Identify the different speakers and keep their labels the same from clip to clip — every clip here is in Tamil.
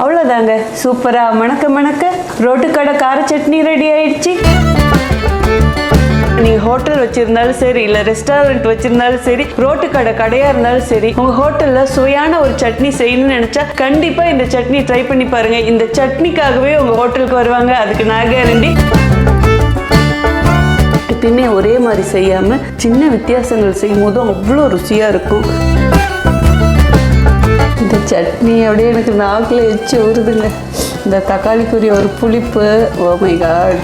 Speaker 1: அவ்வளோதாங்க சூப்பராக மணக்க மணக்க ரோட்டுக்கடை கார சட்னி ரெடி ஆயிடுச்சு. நீங்கள் ஹோட்டல் வச்சுருந்தாலும் சரி இல்லை ரெஸ்டாரண்ட் வச்சுருந்தாலும் சரி ரோட்டு கடை கடையாக இருந்தாலும் சரி உங்கள் ஹோட்டலில் சுவையான ஒரு சட்னி செய்யணும்னு நினச்சா கண்டிப்பாக இந்த சட்னி ட்ரை பண்ணி பாருங்கள் இந்த சட்னிக்காகவே உங்கள் ஹோட்டலுக்கு வருவாங்க. அதுக்கு நான் கேரண்டி எப்பயுமே ஒரே மாதிரி செய்யாமல் சின்ன வித்தியாசங்கள் செய்யும் போதும் அவ்வளோ ருசியாக இருக்கும். சட்னி அப்படியே எனக்கு நாக்கில் எச்சு ஊறுதுங்க. இந்த தக்காளிக்குரிய ஒரு புளிப்பு oh ஓமை காட்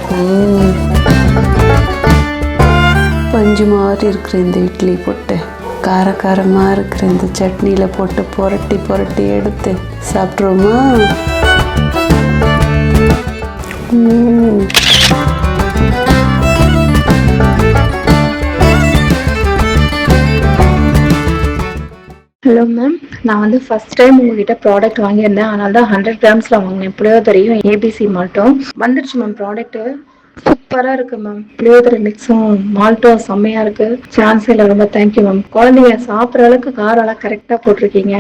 Speaker 1: பஞ்சு மாதிரி இருக்கிற இந்த இட்லி போட்டு கார காரமாக இருக்கிற இந்த சட்னியில் போட்டு புரட்டி புரட்டி எடுத்து சாப்பிட்ருவோமா?
Speaker 2: Hello ma'am. நான் வந்து ஃபர்ஸ்ட் டைம் உங்ககிட்ட ப்ராடக்ட் வாங்கியிருந்தேன். அதனால தான் ஹண்ட்ரட் கிராம்ஸில் வாங்கினேன். எப்படியோ தெரியும். ஏபிசி மால்ட்டும் வந்துருச்சு மேம் ப்ராடக்ட்டு சூப்பராக இருக்கு மேம் புளியோதரை மிக்ஸும் மால்ட்டும் செம்மையாக இருக்கு. சான்ஸில் ரொம்ப தேங்க்யூ மேம் குழந்தைங்க சாப்பிட்ற அளவுக்கு காரம்லாம் கரெக்டாக போட்டிருக்கீங்க.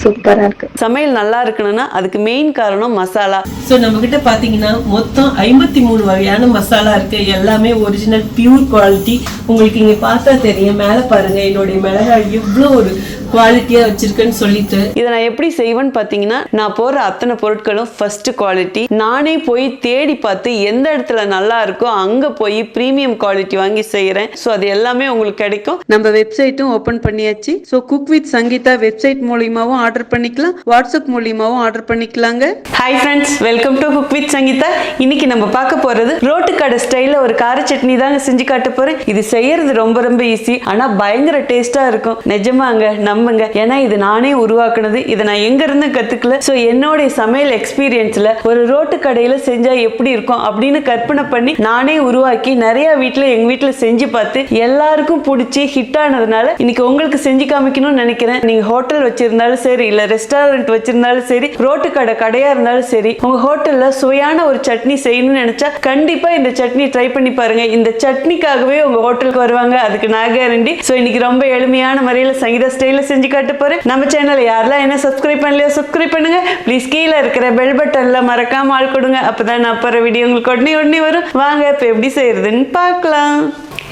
Speaker 2: சூப்பராக இருக்கு.
Speaker 1: சமையல் நல்லா இருக்கணும்னா அதுக்கு மெயின் காரணம் மசாலா.
Speaker 3: ஸோ நம்மக்கிட்ட பார்த்தீங்கன்னா மொத்தம் ஐம்பத்தி மூணு வகையான மசாலா இருக்கு. எல்லாமே ஒரிஜினல் பியூர் குவாலிட்டி உங்களுக்கு இங்கே பார்த்தா தெரியும். மேலே பாருங்க. என்னுடைய மிளகாய் எவ்வளோ ஒரு குவாலிட்டியாக வச்சிருக்குன்னு சொல்லிட்டு.
Speaker 1: இதை நான் எப்படி செய்வேன்னு பார்த்தீங்கன்னா நான் போடுற அத்தனை பொருட்களும் ஃபர்ஸ்ட் குவாலிட்டி நானே போய் தேடி பார்த்து எந்த இடத்துல நல்லா இருக்கோ அங்கே போய் ப்ரீமியம் குவாலிட்டி வாங்கி செய்கிறேன் ஸோ அது எல்லாமே உங்களுக்கு கிடைக்கும். நம்ம வெப்சைட்டும் ஓப்பன் பண்ணியாச்சு. So cook with Sangeetha website மூலியமாவும் order பண்ணிக்கலாம். வாட்ஸ்அப் மூலியமாவும் ஆர்டர் பண்ணிக்கலாங்க. Hi friends welcome to cook with Sangeetha இன்னைக்கு நம்ம பார்க்க போறது ரோட்டு கடை ஸ்டைலில் ஒரு கார சட்னி தாங்க செஞ்சு காட்ட போறேன். இது செய்யறது ரொம்ப ரொம்ப ஈஸி ஆனா பயங்கர டேஸ்டா இருக்கும். நிஜமாங்க நம்புங்க. ஏன்னா இது நானே உருவாக்குனது. இதை நான் எங்க இருந்து கத்துக்கல? ஸோ என்னுடைய சமையல் எக்ஸ்பீரியன்ஸ்ல ஒரு ரோட்டு கடையில செஞ்சா எப்படி இருக்கும் அப்படின்னு கற்பனை பண்ணி நானே உருவாக்கி நிறைய வீட்டில் எங்க வீட்டில் செஞ்சு பார்த்து எல்லாருக்கும் பிடிச்சி ஹிட் ஆனதுனால இன்னைக்கு உங்களுக்கு செஞ்சு காமிக்கணும்னு நினைக்கிறேன். நீங்க ஹோட்டல் வச்சிருந்தாலும் சரி இல்ல ரெஸ்டாரண்ட் வச்சிருந்தாலும் சரி ரோட்டு கடை கடையா இருந்தாலும் சரி உங்க ஹோட்டல்ல சுவையான ஒரு சட்னி செய்யணும்னு நினைச்சா கண்டிப்பா இந்த சட்னி ட்ரை பண்ணி பாருங்க. இந்த சட்னிக்காகவே உங்க ஹோட்டலுக்கு வருவாங்க. அதுக்கு நான் கேரண்டி ஸோ இன்னைக்கு ரொம்ப எளிமையான முறையில் சங்கீதா ஸ்டைல செஞ்சு காட்ட போறேன் நம்ம சேனல் யாரெல்லாம் என்ன சப்ஸ்கிரைப் பண்ணலையோ சப்ஸ்கிரைப் பண்ணுங்க. ப்ளீஸ் கீழே இருக்கிற பெல் பட்டன்ல மறக்காம ஆள் கொடுங்க. அப்பதான் நான் போற வீடியோ உங்களுக்கு உடனே உடனே வரும். வாங்க இப்போ எப்படி செய்யறதுன்னு பார்க்கலாம்.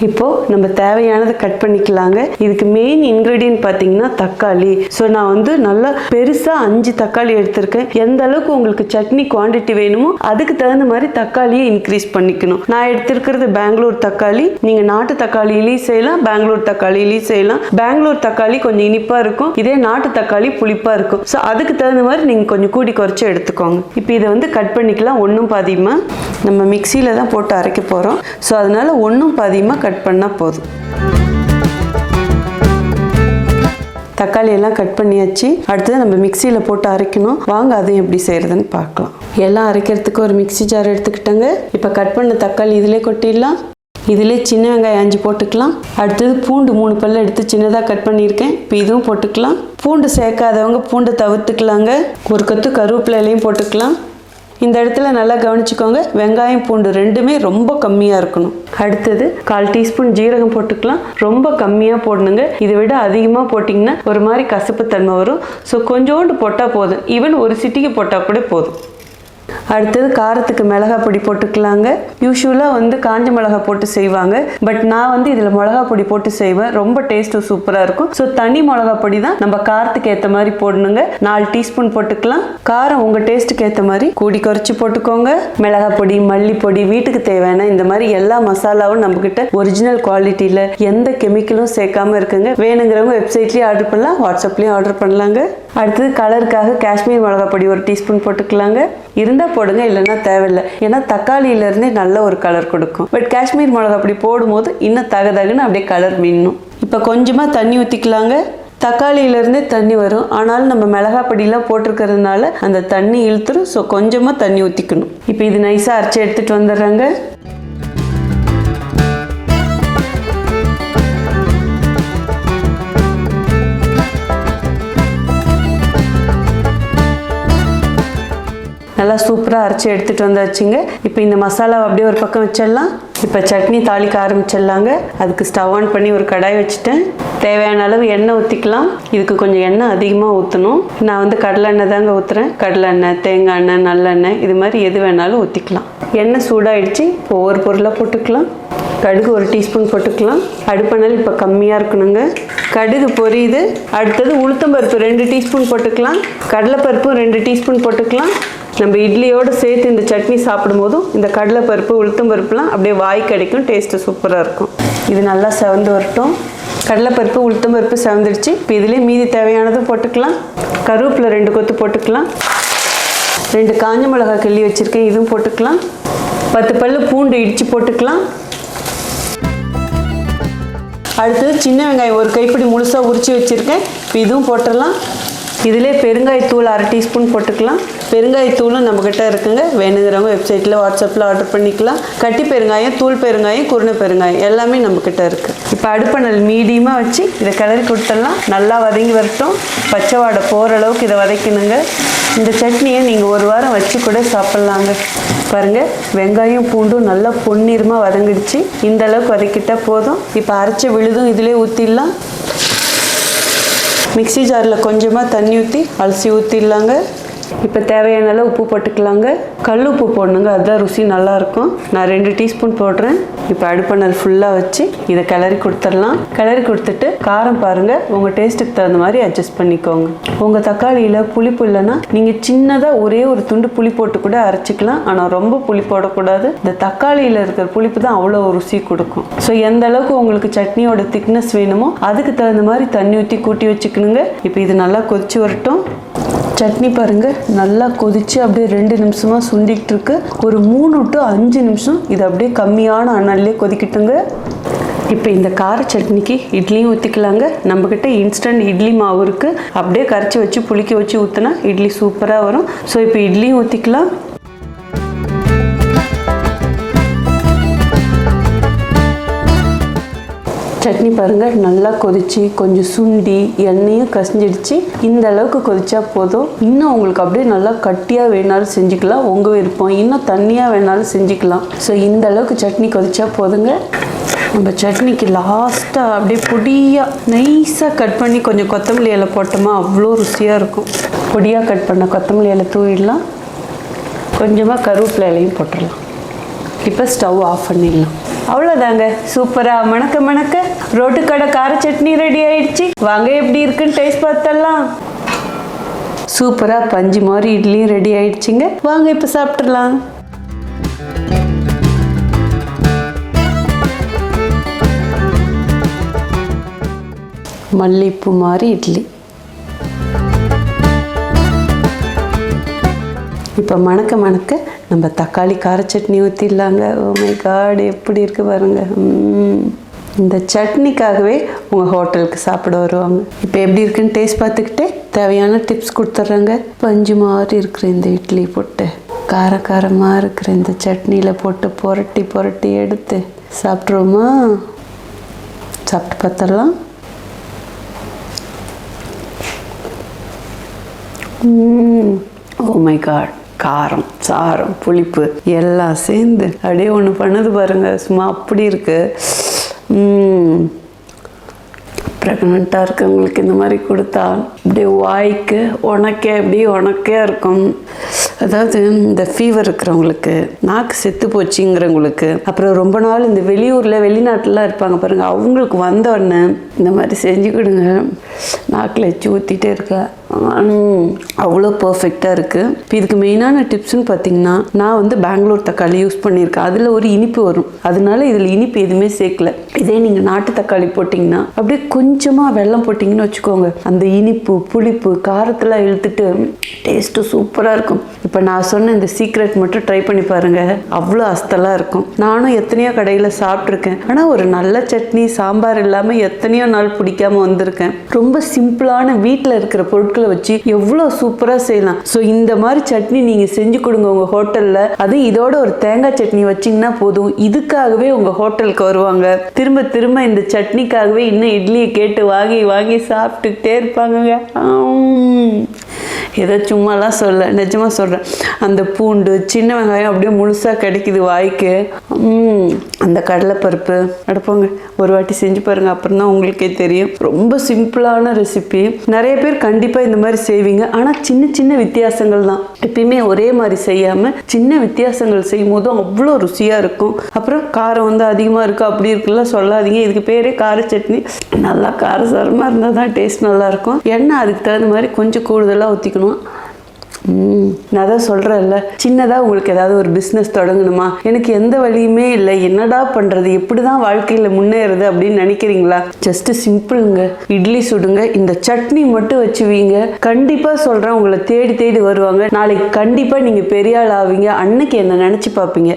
Speaker 1: இப்போ நம்ம தேவையானதை கட் பண்ணிக்கலாங்க. இதுக்கு மெயின் இன்க்ரீடியன்ட் பார்த்தீங்கன்னா தக்காளி. ஸோ நான் வந்து நல்லா பெருசாக அஞ்சு தக்காளி எடுத்திருக்கேன். எந்த அளவுக்கு உங்களுக்கு சட்னி குவாண்டிட்டி வேணுமோ அதுக்கு தகுந்த மாதிரி தக்காளியை இன்க்ரீஸ் பண்ணிக்கணும். நான் எடுத்திருக்கிறது பெங்களூர் தக்காளி. நீங்கள் நாட்டு தக்காளியிலையும் செய்யலாம் பெங்களூர் தக்காளியிலையும் செய்யலாம். பெங்களூர் தக்காளி கொஞ்சம் இனிப்பாக இருக்கும் இதே நாட்டு தக்காளி புளிப்பாக இருக்கும். ஸோ அதுக்கு தகுந்த மாதிரி நீங்கள் கொஞ்சம் கூடி குறைச்சி எடுத்துக்கோங்க. இப்போ இதை வந்து கட் பண்ணிக்கலாம் ஒன்றும் பாதியமாக நம்ம மிக்சியில் தான் போட்டு அரைக்க போகிறோம் ஸோ அதனால் ஒன்றும் பாதியமாக கட் கட் பண்ணால் போதும். தக்காளி எல்லாம் கட் பண்ணியாச்சு. அடுத்தது நம்ம மிக்சியில் போட்டு அரைக்கணும். வாங்க அதையும் எப்படி செய்கிறதுன்னு பார்க்கலாம். எல்லாம் அரைக்கிறதுக்கு ஒரு மிக்ஸி ஜார் எடுத்துக்கிட்டேங்க. இப்போ கட் பண்ண தக்காளி இதிலே கொட்டிடலாம். இதிலே சின்ன வெங்காயம் அஞ்சு போட்டுக்கலாம். அடுத்தது பூண்டு மூணு பல்ல எடுத்து சின்னதாக கட் பண்ணியிருக்கேன். இப்போ இதுவும் போட்டுக்கலாம். பூண்டு சேர்க்காதவங்க பூண்டை தவிர்த்துக்கலாங்க. ஒரு கத்து கருவேப்பிலையிலையும் போட்டுக்கலாம். இந்த இடத்துல நல்லா கவனிச்சுக்கோங்க. வெங்காயம் பூண்டு ரெண்டுமே ரொம்ப கம்மியாக இருக்கணும். அடுத்தது கால் டீஸ்பூன் ஜீரகம் போட்டுக்கலாம். ரொம்ப கம்மியாக போடணுங்க. இதை விட அதிகமாக போட்டிங்கன்னா ஒரு மாதிரி கசப்பு தன்மை வரும். ஸோ கொஞ்சோண்டு போட்டால் போதும். ஈவன் ஒரு சிட்டிக்கு போட்டால் கூட போதும். அடுத்தது காரத்துக்கு மிளகா பொடி போட்டுக்கலாங்க. யூஸ்வலாக வந்து காஞ்ச மிளகா போட்டு செய்வாங்க. பட் நான் வந்து இதில் மிளகா பொடி போட்டு செய்வேன். ரொம்ப டேஸ்ட்டும் சூப்பராக இருக்கும். ஸோ தனி மிளகா பொடி தான் நம்ம காரத்துக்கு ஏற்ற மாதிரி போடணுங்க. நாலு டீஸ்பூன் போட்டுக்கலாம். காரம் உங்கள் டேஸ்ட்டுக்கு ஏற்ற மாதிரி கூடி குறைச்சி போட்டுக்கோங்க. மிளகா பொடி மல்லி பொடி வீட்டுக்கு தேவையான இந்த மாதிரி எல்லா மசாலாவும் நம்மக்கிட்ட ஒரிஜினல் குவாலிட்டியில் எந்த கெமிக்கலும் சேர்க்காம இருக்குங்க. வேணுங்கிறவங்க வெப்சைட்லேயும் ஆர்டர் பண்ணலாம். வாட்ஸ்அப்லேயும் ஆர்டர் பண்ணலாங்க. அடுத்தது கலருக்காக காஷ்மீர் மிளகா பொடி ஒரு டீஸ்பூன் போட்டுக்கலாங்க. இருந்தால் போடுங்க இல்லைன்னா தேவையில்லை. ஏன்னா தக்காளியிலேருந்தே நல்ல ஒரு கலர் கொடுக்கும். பட் காஷ்மீர் மிளகா அப்படி போடும்போது இன்னும் தகதகுன்னு அப்படியே கலர் மின்னும். இப்போ கொஞ்சமாக தண்ணி ஊற்றிக்கலாங்க தக்காளியிலேருந்தே தண்ணி வரும். ஆனாலும் நம்ம மிளகா பொடியெலாம் போட்டிருக்கிறதுனால அந்த தண்ணி இழுத்துரும். ஸோ கொஞ்சமாக தண்ணி ஊற்றிக்கணும் இப்போ இது நைஸாக அரைச்சி எடுத்துகிட்டு வந்துடுறாங்க. நல்லா சூப்பராக அரைச்சி எடுத்துகிட்டு வந்தாச்சுங்க. இப்போ இந்த மசாலாவை அப்படியே ஒரு பக்கம் வச்சிடலாம். இப்போ சட்னி தாளிக்க ஆரம்பிச்சிடலாங்க. அதுக்கு ஸ்டவ் ஆன் பண்ணி ஒரு கடாய் வச்சுட்டேன். தேவையான அளவு எண்ணெய் ஊற்றிக்கலாம் இதுக்கு கொஞ்சம் எண்ணெய் அதிகமாக ஊற்றணும் நான் வந்து கடலை எண்ணெய் தாங்க ஊற்றுறேன் கடலை எண்ணெய் தேங்காய் எண்ணெய் நல்லெண்ணெய் இது மாதிரி எது வேணாலும் ஊற்றிக்கலாம் எண்ணெய் சூடாயிடுச்சு. இப்போ ஒவ்வொரு பொருளாக போட்டுக்கலாம். கடுகு ஒரு டீஸ்பூன் போட்டுக்கலாம். அடுப்பணல் இப்போ கம்மியாக இருக்கணுங்க. கடுகு பொரியுது. அடுத்தது உளுத்தம்பருப்பு ரெண்டு டீஸ்பூன் போட்டுக்கலாம். கடலைப்பருப்பும் ரெண்டு டீஸ்பூன் போட்டுக்கலாம். நம்ம இட்லியோடு சேர்த்து இந்த சட்னி சாப்பிடும்போதும் இந்த கடலைப்பருப்பு உளுத்தம்பருப்புலாம் அப்படியே வாய் கிடைக்கும் டேஸ்ட்டு சூப்பராக இருக்கும். இது நல்லா செவந்து வரட்டும். கடலைப்பருப்பு உளுத்தம் பருப்பு செவந்துடுச்சு இப்போ இதிலே மீதி தேவையானதும் போட்டுக்கலாம். கருவேப்பிலை ரெண்டு கொத்து போட்டுக்கலாம். ரெண்டு காஞ்ச மிளகாய் கிள்ளி வச்சுருக்கேன் இதுவும் போட்டுக்கலாம். பத்து பல்லு பூண்டு இடித்து போட்டுக்கலாம். அடுத்தது சின்ன வெங்காயம் ஒரு கைப்பிடி முழுசாக உரித்து வச்சுருக்கேன். இப்போ இதுவும் போட்டுடலாம். இதிலே பெருங்காயத்தூள் அரை டீஸ்பூன் போட்டுக்கலாம். பெருங்காயத்தூளும் நம்மக்கிட்ட இருக்குங்க. வேணுங்கிறவங்க வெப்சைட்டில் வாட்ஸ்அப்பில் ஆர்டர் பண்ணிக்கலாம். கட்டி பெருங்காயம் தூள் பெருங்காயம் குருணை பெருங்காயம் எல்லாமே நம்மக்கிட்ட இருக்குது இப்போ அடுப்பணல் மீடியமாக வச்சு இதை கிளறி கொடுத்துடலாம். நல்லா வதங்கி வரட்டும். பச்சை வாடை போகிற அளவுக்கு இதை வதக்கணுங்க. இந்த சட்னியை நீங்கள் ஒரு வாரம் வச்சு கூட சாப்பிட்லாங்க. பாருங்கள் வெங்காயம் பூண்டும் நல்லா பொன்னிறமாக வதங்கிடுச்சு. இந்த அளவுக்கு போதும். இப்போ அரைச்ச விழுதும் இதிலே ஊற்றிடலாம் மிக்ஸி ஜாரில் கொஞ்சமாக தண்ணி ஊற்றி அலசி ஊற்றிடலாங்க இப்போ தேவையான அளவு உப்பு போட்டுக்கலாங்க. கல் உப்பு போடணுங்க அதுதான் ருசி நல்லாயிருக்கும். நான் ரெண்டு டீஸ்பூன் போடுறேன். இப்போ அடுப்பணல் ஃபுல்லாக வச்சு இதை கிளறி கொடுத்துடலாம். கிளறி கொடுத்துட்டு காரம் பாருங்கள் உங்கள் டேஸ்ட்டுக்கு தகுந்த மாதிரி அட்ஜஸ்ட் பண்ணிக்கோங்க. உங்கள் தக்காளியில் புளிப்பு இல்லைன்னா நீங்கள் சின்னதாக ஒரே ஒரு துண்டு புளி போட்டு கூட அரைச்சிக்கலாம். ஆனால் ரொம்ப புளி போடக்கூடாது. இந்த தக்காளியில் இருக்கிற புளிப்பு தான் அவ்வளோ ருசி கொடுக்கும். ஸோ எந்த அளவுக்கு உங்களுக்கு சட்னியோட திக்னஸ் வேணுமோ அதுக்கு தகுந்த மாதிரி தண்ணி ஊற்றி கூட்டி வச்சுக்கணுங்க. இப்போ இது நல்லா கொதிச்சு வரட்டும். சட்னி பாருங்கள் நல்லா கொதிச்சு அப்படியே ரெண்டு நிமிஷமாக சுண்டிக்கிட்டு இருக்கு. ஒரு மூணு டு அஞ்சு நிமிஷம் இது அப்படியே கம்மியான அதிலே கொதிக்கட்டுங்க. இப்போ இந்த கார சட்னிக்கு இட்லியும் ஊற்றிக்கலாங்க நம்மக்கிட்ட இன்ஸ்டன்ட் இட்லி மாவு இருக்குது அப்படியே கரைச்சி வச்சு புளிக்க வச்சு ஊற்றினா இட்லி சூப்பராக வரும். ஸோ இப்போ இட்லியும் ஊற்றிக்கலாம் சட்னி பாருங்கள் நல்லா கொதிச்சு கொஞ்சம் சுண்டி எண்ணெயும் கசிஞ்சிடுச்சு. இந்த அளவுக்கு கொதிச்சா போதும். இன்னும் உங்களுக்கு அப்படியே நல்லா கட்டியாக வேணாலும் செஞ்சுக்கலாம். உங்கள் விருப்பம். இன்னும் தண்ணியாக வேணாலும் செஞ்சுக்கலாம். ஸோ இந்த அளவுக்கு சட்னி கொதிச்சா போதுங்க. நம்ம சட்னிக்கு லாஸ்ட்டாக அப்படியே பொடியாக நைஸாக கட் பண்ணி கொஞ்சம் கொத்தமல்லி இலை போட்டோமா அவ்வளோ ருசியாக இருக்கும். பொடியாக கட் பண்ண கொத்தமல்லி இலை தூவிடலாம். கொஞ்சமாக கருவேப்பிலை இலையும் போட்டுடலாம். இப்போ ஸ்டவ் ஆஃப் பண்ணிடலாம். அவ்வளோதாங்க சூப்பராக மணக்க மணக்க ரோட்டு கடை கார சட்னி ரெடி ஆயிடுச்சு. வாங்க எப்படி இருக்குன்னு டேஸ்ட் பார்த்தலாம் சூப்பராக பஞ்சு மாதிரி இட்லியும் ரெடி ஆயிடுச்சுங்க. வாங்க இப்போ சாப்பிட்றலாம் மல்லிப்பூ மாதிரி இட்லி. இப்போ மணக்க மணக்க நம்ம தக்காளி கார சட்னி ஊற்றிடலாங்க ஓமை oh காடு எப்படி இருக்குது பாருங்க. இந்த சட்னிக்காகவே உங்கள் ஹோட்டலுக்கு சாப்பிட வருவாங்க. இப்போ எப்படி இருக்குன்னு டேஸ்ட் பார்த்துக்கிட்டே தேவையான டிப்ஸ் கொடுத்துட்றாங்க. பஞ்சு மாதிரி இருக்கிற இந்த இட்லி போட்டு கார காரமாக இருக்கிற இந்த சட்னியில் போட்டு புரட்டி புரட்டி எடுத்து சாப்பிட்ருவோமா சாப்பிட்டு பார்த்துடலாம். ஓ மை காட் காரம் சாரம் புளிப்பு எல்லாம் சேர்ந்து அப்படியே ஒன்று பண்ணது பாருங்கள் சும்மா அப்படி இருக்குது ப்ரெக்னெண்ட்டாக இருக்கவங்களுக்கு இந்த மாதிரி கொடுத்தா அப்படியே வாய்க்கு உனக்கே அப்படியே உனக்கே இருக்கும். அதாவது இந்த ஃபீவர் இருக்கிறவங்களுக்கு நாக்கு செத்து போச்சுங்கிறவங்களுக்கு அப்புறம் ரொம்ப நாள் இந்த வெளியூரில் வெளிநாட்டிலாம் இருப்பாங்க பாருங்கள் அவங்களுக்கு வந்தோடனே இந்த மாதிரி செஞ்சு கொடுங்க. நாக்கில் வச்சு ஊற்றிட்டே இருக்கேன் அவ்வளோ பர்ஃபெக்டாக இருக்குது இப்போ இதுக்கு மெயினான டிப்ஸ்னு பார்த்தீங்கன்னா நான் வந்து பெங்களூர் தக்காளி யூஸ் பண்ணியிருக்கேன். அதில் ஒரு இனிப்பு வரும். அதனால இதில் இனிப்பு எதுவுமே சேர்க்கல. இதே நீங்கள் நாட்டு தக்காளி போட்டிங்கன்னா அப்படியே கொஞ்சமாக வெல்லம் போட்டிங்கன்னு வச்சுக்கோங்க. அந்த இனிப்பு புளிப்பு காரத்தெல்லாம் இழுத்துட்டு டேஸ்ட்டு சூப்பராக இருக்கும். இப்போ நான் சொன்ன இந்த சீக்ரெட் மட்டும் ட்ரை பண்ணி பாருங்கள் அவ்வளோ அஸ்தலாக இருக்கும். நானும் எத்தனையோ கடையில் சாப்பிட்ருக்கேன் ஆனால் ஒரு நல்ல சட்னி சாம்பார் இல்லாமல் எத்தனையோ நாள் பிடிக்காம வந்திருக்கேன். ரொம்ப சிம்பிளான வீட்டில் இருக்கிற பொருட்களை வச்சு எவ்வளோ சூப்பராக செய்யலாம். ஸோ இந்த மாதிரி சட்னி நீங்கள் செஞ்சு கொடுங்க உங்கள் ஹோட்டலில். அது இதோட ஒரு தேங்காய் சட்னி வச்சிங்கன்னா போதும். இதுக்காகவே உங்கள் ஹோட்டலுக்கு வருவாங்க. திரும்ப திரும்ப இந்த சட்னிக்காகவே இன்னும் இட்லியை கேட்டு வாங்கி வாங்கி சாப்பிட்டுக்கிட்டே இருப்பாங்கங்க. ஏதோ சும்மாலாம் சொல்ல நிஜமாக சொல்கிறேன் அந்த பூண்டு சின்ன வெங்காயம் அப்படியே முழுசாக கிடைக்குது வாய்க்கு. ம், அந்த கடலைப்பருப்பு. அடுப்போங்க ஒரு வாட்டி செஞ்சு பாருங்கள் அப்புறம் தான் உங்களுக்கே தெரியும். ரொம்ப சிம்பிளான ரெசிபி நிறைய பேர் கண்டிப்பாக இந்த மாதிரி செய்வீங்க. ஆனால் சின்ன சின்ன வித்தியாசங்கள் தான். எப்பயுமே ஒரே மாதிரி செய்யாமல் சின்ன வித்தியாசங்கள் செய்யும் போதும் அவ்வளோ ருசியாக இருக்கும். அப்புறம் காரம் வந்து அதிகமாக இருக்குது அப்படி இருக்குல்ல சொல்லாதீங்க. இதுக்கு பேரே கார சட்னி. நல்லா காரசாரமாக இருந்தால் தான் டேஸ்ட் நல்லாயிருக்கும் எண்ணெய் அதுக்கு தகுந்த மாதிரி கொஞ்சம் கூடுதலாக ஊற்றிக்கணும் இருக்கணும் நான் தான் சொல்கிறேன்ல சின்னதாக உங்களுக்கு ஏதாவது ஒரு பிஸ்னஸ் தொடங்கணுமா? எனக்கு எந்த வழியுமே இல்லை. என்னடா பண்ணுறது எப்படி தான் வாழ்க்கையில் முன்னேறுது அப்படின்னு நினைக்கிறீங்களா? ஜஸ்ட்டு சிம்பிளுங்க இட்லி சுடுங்க. இந்த சட்னி மட்டும் வச்சுவீங்க கண்டிப்பாக சொல்கிறேன் உங்களை தேடி தேடி வருவாங்க. நாளைக்கு கண்டிப்பாக நீங்கள் பெரிய ஆள் ஆவீங்க. அன்னைக்கு என்ன நினச்சி பார்ப்பீங்க.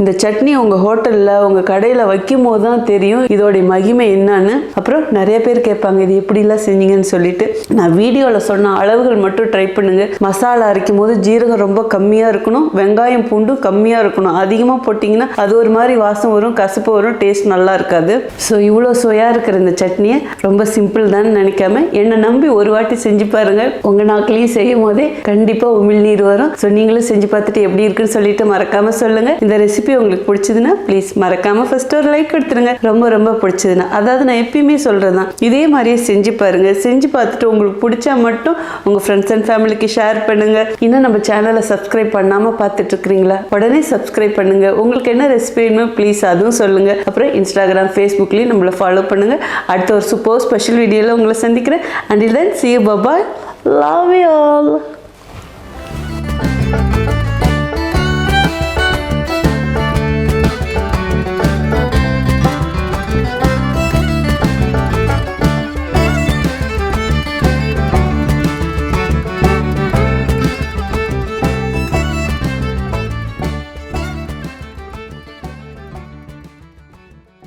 Speaker 1: இந்த சட்னி உங்கள் ஹோட்டலில் உங்கள் கடையில் வைக்கும் போது தான் தெரியும் இதோடைய மகிமை என்னன்னு. அப்புறம் நிறைய பேர் கேட்பாங்க இது எப்படிலாம் செஞ்சீங்கன்னு சொல்லிட்டு. நான் வீடியோவில் சொன்ன அளவுகள் மட்டும் ட்ரை பண்ணுங்க. மசாலா அரைக்கும் போது ஜீரகம் ரொம்ப கம்மியாக இருக்கணும். வெங்காயம் பூண்டும் கம்மியாக இருக்கணும். அதிகமாக போட்டிங்கன்னா அது ஒரு மாதிரி வாசம் வரும் கசப்பு வரும் டேஸ்ட் நல்லா இருக்காது. ஸோ இவ்வளோ சுவையாக இருக்கிற இந்த சட்னியை ரொம்ப சிம்பிள் தான் நினைக்காம என்னை நம்பி ஒரு வாட்டி செஞ்சு பாருங்கள் உங்கள் நாட்களையும் செய்யும் போதே கண்டிப்பாக உமிழ்நீர் வரும். ஸோ நீங்களும் செஞ்சு பார்த்துட்டு எப்படி இருக்குன்னு சொல்லிட்டு மறக்காமல் சொல்லுங்கள் இந்த ரெசிபி உங்களுக்கு பிடிச்சதுன்னா ப்ளீஸ் மறக்காமல் ஃபர்ஸ்ட் ஒரு லைக் கொடுத்துருங்க ரொம்ப ரொம்ப பிடிச்சதுன்னா. அதாவது நான் எப்பயுமே சொல்கிறது தான் இதே மாதிரியே செஞ்சு பாருங்கள் செஞ்சு பார்த்துட்டு உங்களுக்கு பிடிச்சா மட்டும் உங்கள் ஃப்ரெண்ட்ஸ் அண்ட் ஃபேமிலிக்கு ஷேர் பண்ணுங்கள் இன்னும் நம்ம சேனலை சப்ஸ்கிரைப் பண்ணாமல் பார்த்துட்ருக்கிறீங்களா உடனே சப்ஸ்கிரைப் பண்ணுங்க. உங்களுக்கு என்ன ரெசிபி வேணுமோ ப்ளீஸ் அதுவும் சொல்லுங்கள் அப்புறம் இன்ஸ்டாகிராம் ஃபேஸ்புக்லேயும் நம்மளை ஃபாலோ பண்ணுங்கள் அடுத்த ஒரு சூப்பர் ஸ்பெஷல் வீடியோவில் உங்களை சந்திக்கிறேன். And then see you bye bye love you all